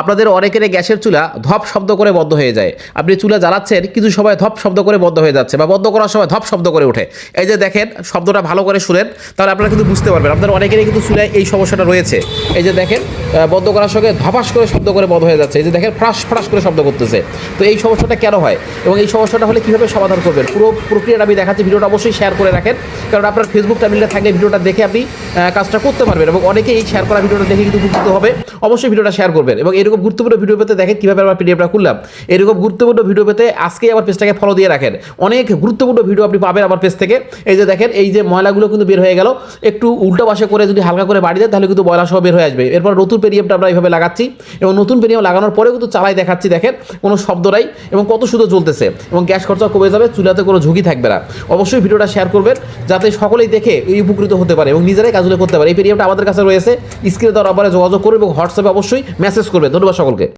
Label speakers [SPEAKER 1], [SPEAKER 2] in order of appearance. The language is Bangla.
[SPEAKER 1] আপনাদের অনেকেরই গ্যাসের চুলা ধপ শব্দ করে বন্ধ হয়ে যায়। আপনি চুলা জ্বালাচ্ছেন, কিছু সময় ধপ শব্দ করে বন্ধ হয়ে যাচ্ছে বা বন্ধ করার সময় ধপ শব্দ করে ওঠে। এই যে দেখেন, শব্দটা ভালো করে শুনেন, তাহলে আপনারা কিন্তু বুঝতে পারবেন। আপনাদের অনেকেরই কিন্তু চুলায় এই সমস্যাটা রয়েছে। এই যে দেখেন বন্ধ করার সঙ্গে ধপাস করে শব্দ করে বন্ধ হয়ে যাচ্ছে। এই যে দেখেন, ফ্রাস ফ্রাস করে শব্দ করতেছে। তো এই সমস্যাটা কেন হয়? এবং এই সমস্যাটা হলে কীভাবে সমাধান করবেন? পুরো প্রক্রিয়াটা আমি দেখাচ্ছি, ভিডিওটা অবশ্যই শেয়ার করে রাখেন। কারণ আপনার ফেসবুক টাইমিংটা থাকলে ভিডিওটা দেখে আপনি কাজটা করতে পারবেন এবং অনেকেই এই শেয়ার করা ভিডিওটা দেখে কিন্তু উপকৃত হবে। অবশ্যই ভিডিওটা শেয়ার করবেন এবং এরকম গুরুত্বপূর্ণ ভিডিও পেতে দেখেন কীভাবে আমার পিডিএফটা খুললাম। এরকম গুরুত্বপূর্ণ ভিডিও পেতে আজকেই আমার পেজটাকে ফলো দিয়ে রাখেন। অনেক গুরুত্বপূর্ণ ভিডিও আপনি পাবেন আমার পেজ থেকে। এই যে দেখেন, এই যে ময়লাগুলো কিন্তু বের হয়ে গেল। একটু উল্টো পাশে করে যদি হালকা করে বাড়ি দেন, তাহলে কিন্তু ময়লা সহ বের হয়ে আসবে। এরপর নতুন পেরিয়ামটা আমরা এইভাবে লাগাচ্ছি এবং নতুন পেরিয়াম লাগানোর পরেও কিন্তু চালাই দেখাচ্ছি, দেখেন, কোনো শব্দ নাই এবং কত সুন্দর চলতেছে এবং গ্যাস খরচা কমে যাবে, চুলাতে কোনো ঝুঁকি থাকবে না। অবশ্যই ভিডিওটা শেয়ার করবেন যাতে সকলেই দেখে এই উপকৃত হতে পারে এবং নিজেরাই কাজগুলো করতে পারে। এই পেরিয়ামটা আমাদের কাছে রয়েছে স্ক্রিনে দেওয়ার আবার যোগাযোগ করবে এবং হোয়াটসঅ্যাপে অবশ্যই মেসেজ করবে ধন্যবাদ সকলকে।